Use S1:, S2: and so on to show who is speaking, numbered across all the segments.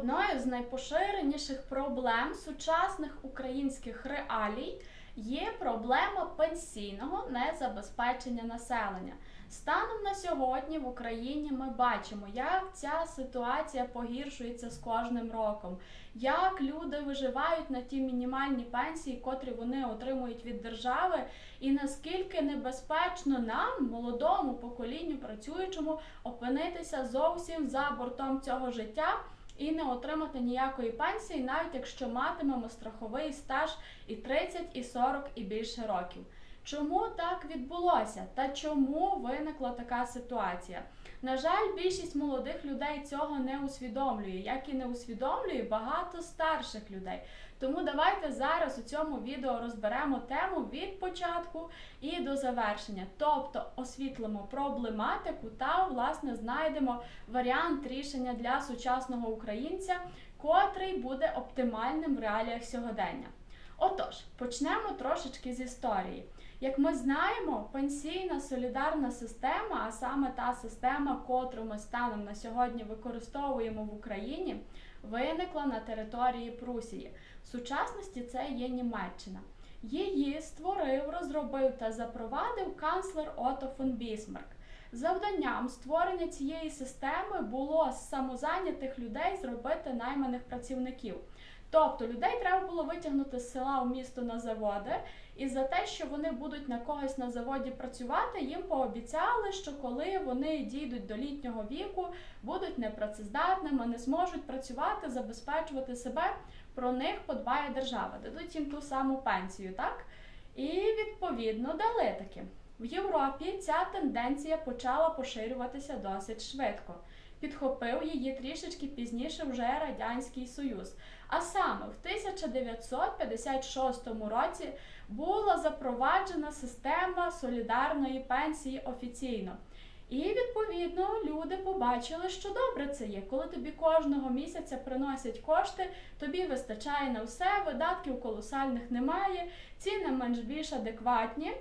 S1: Одною з найпоширеніших проблем сучасних українських реалій є проблема пенсійного незабезпечення населення. Станом на сьогодні в Україні ми бачимо, як ця ситуація погіршується з кожним роком, як люди виживають на ті мінімальні пенсії, котрі вони отримують від держави, і наскільки небезпечно нам, молодому поколінню, працюючому, опинитися зовсім за бортом цього життя і не отримати ніякої пенсії, навіть якщо матимемо страховий стаж і 30, і 40, і більше років. Чому так відбулося та чому виникла така ситуація? На жаль, більшість молодих людей цього не усвідомлює, як і не усвідомлює багато старших людей. Тому давайте зараз у цьому відео розберемо тему від початку і до завершення, тобто освітлимо проблематику та власне знайдемо варіант рішення для сучасного українця, котрий буде оптимальним в реаліях сьогодення. Отож, почнемо трошечки з історії. Як ми знаємо, пенсійна солідарна система, а саме та система, котру ми станом на сьогодні використовуємо в Україні, виникла на території Прусії. В сучасності це є Німеччина. Її створив, розробив та запровадив канцлер Ото фон Бісмарк. Завданням створення цієї системи було з самозайнятих людей зробити найманих працівників. Тобто людей треба було витягнути з села у місто на заводи, і за те, що вони будуть на когось на заводі працювати, їм пообіцяли, що коли вони дійдуть до літнього віку, будуть непрацездатними, не зможуть працювати, забезпечувати себе. Про них подбає держава, дадуть їм ту саму пенсію, так? І відповідно дали таки. В Європі ця тенденція почала поширюватися досить швидко. Підхопив її трішечки пізніше вже Радянський Союз. А саме в 1956 році була запроваджена система солідарної пенсії офіційно. І відповідно люди побачили, що добре це є. Коли тобі кожного місяця приносять кошти, тобі вистачає на все, видатків колосальних немає, ціни менш більш адекватні.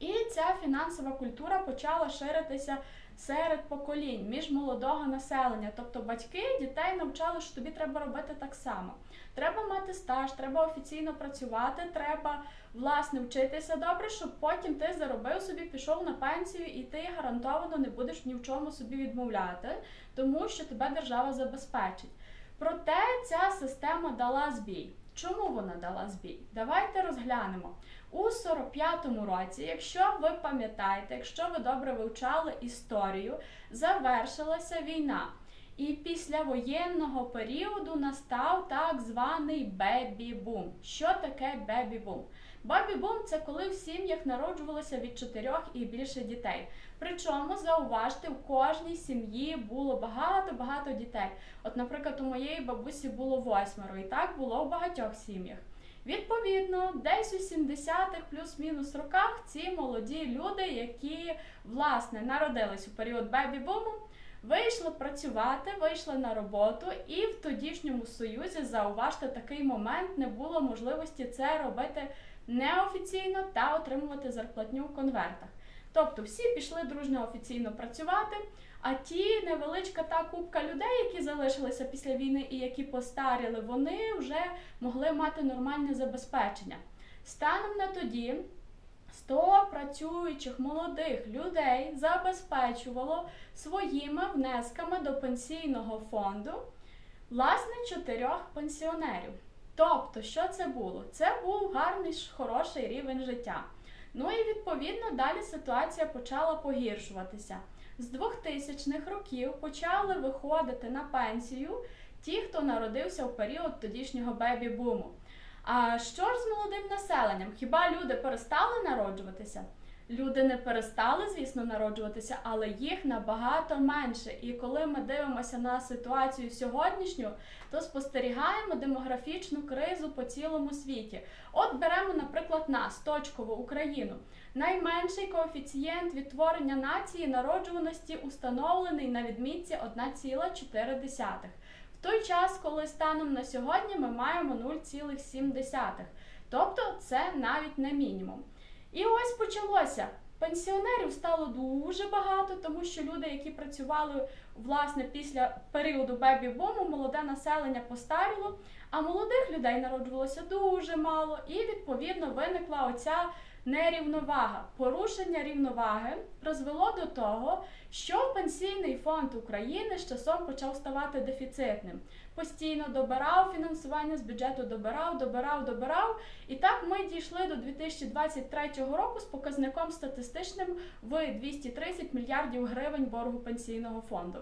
S1: І ця фінансова культура почала ширитися серед поколінь між молодого населення. Тобто батьки дітей навчали, що тобі треба робити так само. Треба мати стаж, треба офіційно працювати, треба власне вчитися добре, щоб потім ти заробив собі, пішов на пенсію, і ти гарантовано не будеш ні в чому собі відмовляти, тому що тебе держава забезпечить. Проте ця система дала збій. Чому вона дала збій? Давайте розглянемо. У 45-му році, якщо ви пам'ятаєте, якщо ви добре вивчали історію, завершилася війна. І після воєнного періоду настав так званий бебі-бум. Що таке бебі-бум? Бебі-бум це коли в сім'ях народжувалося від чотирьох і більше дітей. Причому, зауважте, в кожній сім'ї було багато-багато дітей. От, наприклад, у моєї бабусі було восьмеро, і так було в багатьох сім'ях. Відповідно, десь у 70-х плюс-мінус роках ці молоді люди, які власне народились у період бебі-буму, вийшли працювати, вийшли на роботу, і в тодішньому союзі, зауважте, такий момент не було можливості це робити неофіційно та отримувати зарплатню в конвертах. Тобто всі пішли дружньо офіційно працювати. А ті невеличка та купка людей, які залишилися після війни і які постаріли, вони вже могли мати нормальне забезпечення. Станом на тоді 100 працюючих молодих людей забезпечувало своїми внесками до пенсійного фонду власне чотирьох пенсіонерів. Тобто, що це було? Це був гарний хороший рівень життя. Ну і відповідно далі ситуація почала погіршуватися. З 2000-х років почали виходити на пенсію ті, хто народився в період тодішнього бебі-буму. А що ж з молодим населенням? Хіба люди перестали народжуватися? Люди не перестали, звісно, народжуватися, але їх набагато менше. І коли ми дивимося на ситуацію сьогоднішню, то спостерігаємо демографічну кризу по цілому світі. От беремо, наприклад, нас, точкову Україну. Найменший коефіцієнт відтворення нації народжуваності установлений на відмітці 1,4. В той час, коли станом на сьогодні ми маємо 0,7. Тобто це навіть не мінімум. І ось почалося. Пенсіонерів стало дуже багато, тому що люди, які працювали власне після періоду бебі-буму, молоде населення постаріло, а молодих людей народжувалося дуже мало, і відповідно виникла оця нерівновага. Порушення рівноваги призвело до того, що пенсійний фонд України з часом почав ставати дефіцитним. Постійно добирав фінансування з бюджету, добирав, добирав, добирав. І так ми дійшли до 2023 року з показником статистичним в 230 мільярдів гривень боргу пенсійного фонду.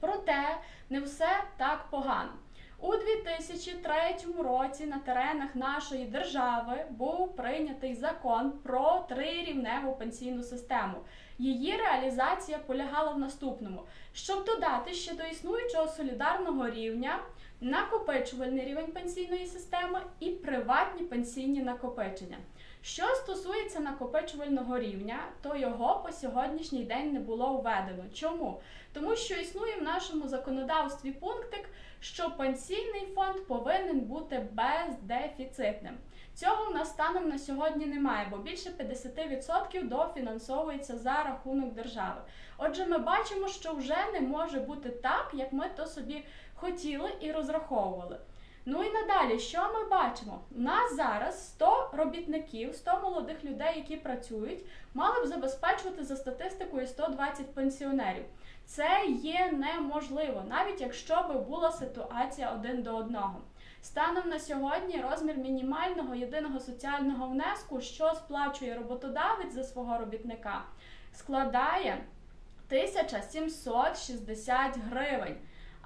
S1: Проте не все так погано. У 2003 році на теренах нашої держави був прийнятий закон про трирівневу пенсійну систему. Її реалізація полягала в наступному: щоб додати ще до існуючого солідарного рівня накопичувальний рівень пенсійної системи і приватні пенсійні накопичення. Що стосується накопичувального рівня, то його по сьогоднішній день не було введено. Чому? Тому що існує в нашому законодавстві пунктик, що пенсійний фонд повинен бути бездефіцитним. Цього в нас станом на сьогодні немає, бо більше 50% дофінансовується за рахунок держави. Отже, ми бачимо, що вже не може бути так, як ми то собі хотіли і розраховували. Ну і надалі, що ми бачимо? У нас зараз 100 робітників, 100 молодих людей, які працюють, мали б забезпечувати за статистикою 120 пенсіонерів. Це є неможливо, навіть якщо би була ситуація один до одного. Станом на сьогодні розмір мінімального єдиного соціального внеску, що сплачує роботодавець за свого робітника, складає 1760 гривень.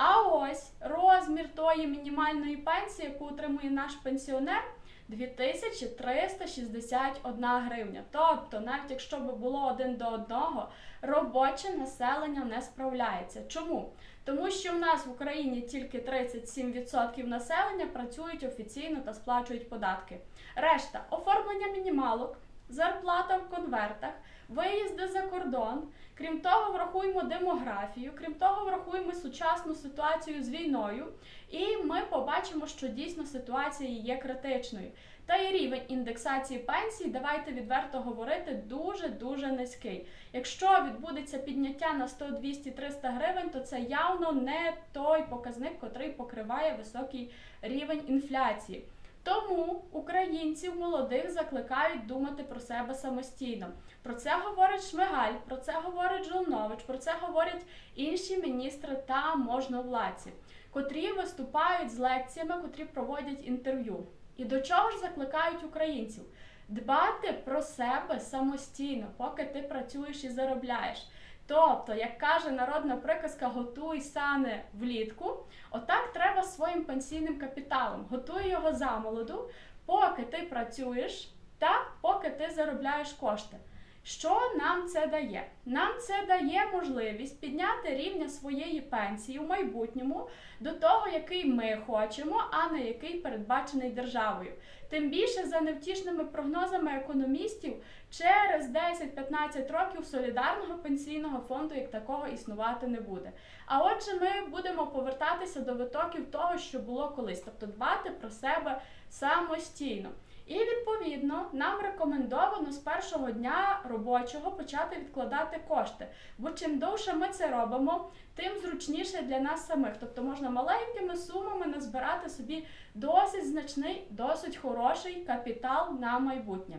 S1: А ось розмір тої мінімальної пенсії, яку отримує наш пенсіонер, 2361 гривня. Тобто, навіть якщо б було один до одного, робоче населення не справляється. Чому? Тому що в нас в Україні тільки 37% населення працюють офіційно та сплачують податки. Решта оформлення мінімалок, зарплата в конвертах, виїзди за кордон. Крім того, врахуємо демографію, крім того, врахуємо сучасну ситуацію з війною, і ми побачимо, що дійсно ситуація є критичною. Та й рівень індексації пенсій, давайте відверто говорити, дуже-дуже низький. Якщо відбудеться підняття на 100, 200, 300 гривень, то це явно не той показник, котрий покриває високий рівень інфляції. Тому українців молодих закликають думати про себе самостійно. Про це говорить Шмигаль, про це говорить Жолнович, про це говорять інші міністри та можновладці, котрі виступають з лекціями, котрі проводять інтерв'ю. І до чого ж закликають українців? Дбати про себе самостійно, поки ти працюєш і заробляєш. Тобто, як каже народна приказка, готуй сани влітку, отак треба своїм пенсійним капіталом. Готуй його замолоду, поки ти працюєш та поки ти заробляєш кошти. Що нам це дає? Нам це дає можливість підняти рівня своєї пенсії у майбутньому до того, який ми хочемо, а не який передбачений державою. Тим більше за невтішними прогнозами економістів, через 10-15 років солідарного пенсійного фонду як такого існувати не буде. А отже, ми будемо повертатися до витоків того, що було колись, тобто дбати про себе самостійно. І відповідно нам рекомендовано з першого дня робочого почати відкладати кошти. Бо чим довше ми це робимо, тим зручніше для нас самих. Тобто можна маленькими сумами назбирати собі досить значний, досить хороший капітал на майбутнє.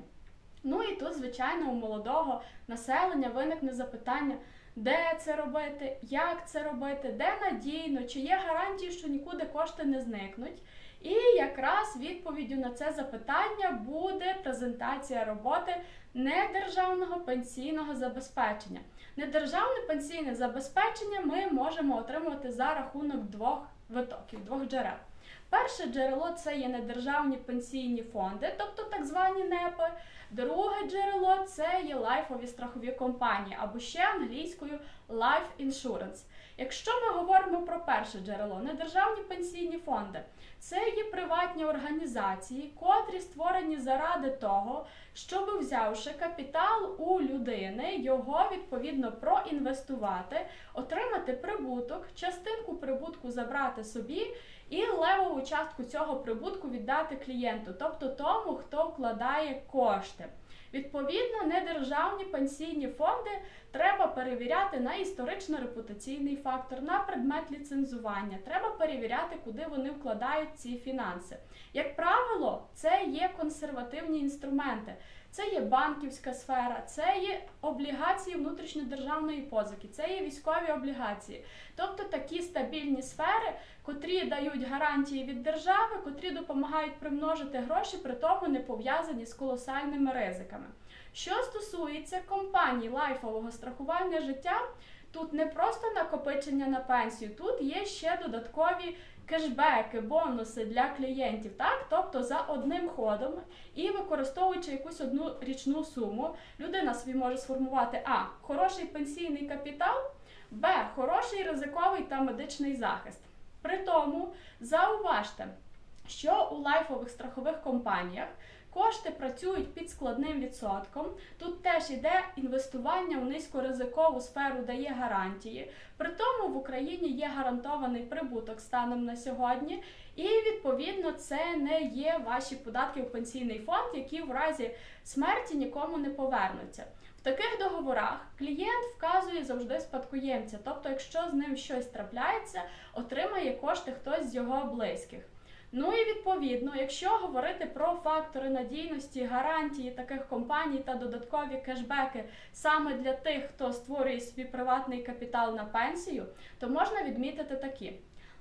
S1: Ну і тут, звичайно, у молодого населення виникне запитання. Де це робити, як це робити, де надійно, чи є гарантії, що нікуди кошти не зникнуть. І якраз відповіддю на це запитання буде презентація роботи недержавного пенсійного забезпечення. Недержавне пенсійне забезпечення ми можемо отримувати за рахунок двох витоків, двох джерел. Перше джерело це є недержавні пенсійні фонди, тобто так звані НЕПи. Друге джерело це є лайфові страхові компанії або ще англійською Life Insurance. Якщо ми говоримо про перше джерело, недержавні пенсійні фонди, це є приватні організації, котрі створені заради того, щоб взявши капітал у людини, його відповідно проінвестувати, отримати прибуток, частинку прибутку забрати собі і левову частку цього прибутку віддати клієнту, тобто тому, хто вкладає кошти. Відповідно, недержавні пенсійні фонди треба перевіряти на історично-репутаційний фактор, на предмет ліцензування. Треба перевіряти, куди вони вкладають ці фінанси. Як правило, це є консервативні інструменти. Це є банківська сфера, це є облігації внутрішньодержавної позики, це є військові облігації. Тобто такі стабільні сфери, котрі дають гарантії від держави, котрі допомагають примножити гроші, при тому не пов'язані з колосальними ризиками. Що стосується компаній лайфового страхування життя, тут не просто накопичення на пенсію, тут є ще додаткові кешбеки, бонуси для клієнтів, так? Тобто за одним ходом і використовуючи якусь одну річну суму, людина собі може сформувати А. Хороший пенсійний капітал, Б. Хороший ризиковий та медичний захист. При тому зауважте, що у лайфових страхових компаніях кошти працюють під складним відсотком. Тут теж іде інвестування в низькоризикову сферу, дає гарантії. При тому в Україні є гарантований прибуток станом на сьогодні, і відповідно це не є ваші податки в пенсійний фонд, які в разі смерті нікому не повернуться. В таких договорах клієнт вказує завжди спадкоємця, тобто, якщо з ним щось трапляється, отримає кошти хтось з його близьких. Ну і відповідно, якщо говорити про фактори надійності, гарантії таких компаній та додаткові кешбеки саме для тих, хто створює собі приватний капітал на пенсію, то можна відмітити такі.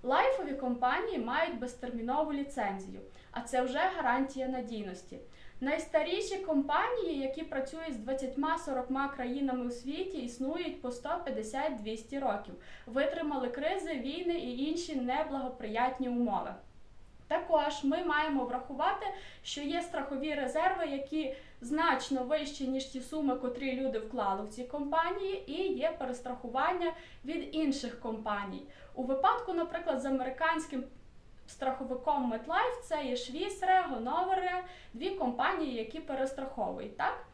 S1: Лайфові компанії мають безтермінову ліцензію, а це вже гарантія надійності. Найстаріші компанії, які працюють з 20-40 країнами у світі, існують по 150-200 років, витримали кризи, війни і інші неблагоприятні умови. Також ми маємо врахувати, що є страхові резерви, які значно вищі, ніж ті суми, котрі люди вклали в ці компанії, і є перестрахування від інших компаній. У випадку, наприклад, з американським страховиком MetLife це є Швісре, Гоновере, дві компанії, які перестраховують. так?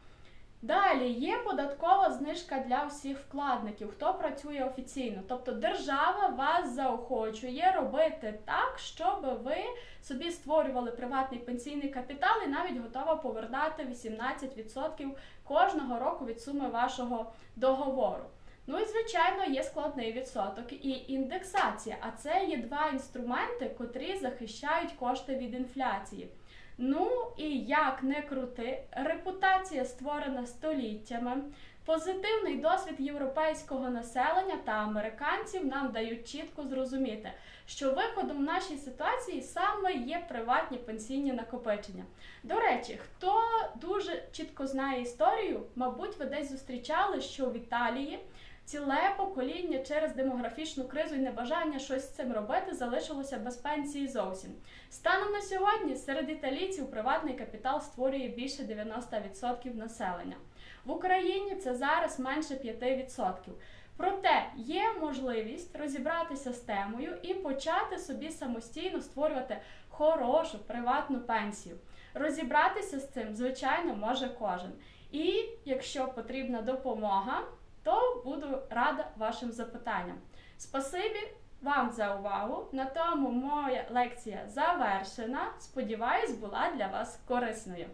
S1: Далі є податкова знижка для всіх вкладників, хто працює офіційно. Тобто держава вас заохочує робити так, щоб ви собі створювали приватний пенсійний капітал і навіть готова повертати 18% кожного року від суми вашого договору. Ну і звичайно є складний відсоток і індексація. А це є два інструменти, котрі захищають кошти від інфляції. Ну і як не крути, репутація створена століттями. Позитивний досвід європейського населення та американців нам дають чітко зрозуміти, що виходом в нашій ситуації саме є приватні пенсійні накопичення. До речі, хто дуже чітко знає історію, мабуть, ви десь зустрічали, що в Італії ціле покоління через демографічну кризу і небажання щось з цим робити залишилося без пенсії зовсім. Станом на сьогодні серед італійців приватний капітал створює більше 90% населення. В Україні це зараз менше 5%. Проте є можливість розібратися з темою і почати собі самостійно створювати хорошу приватну пенсію. Розібратися з цим, звичайно, може кожен. І якщо потрібна допомога, то буду рада вашим запитанням. Спасибі вам за увагу. На тому моя лекція завершена. Сподіваюсь, була для вас корисною.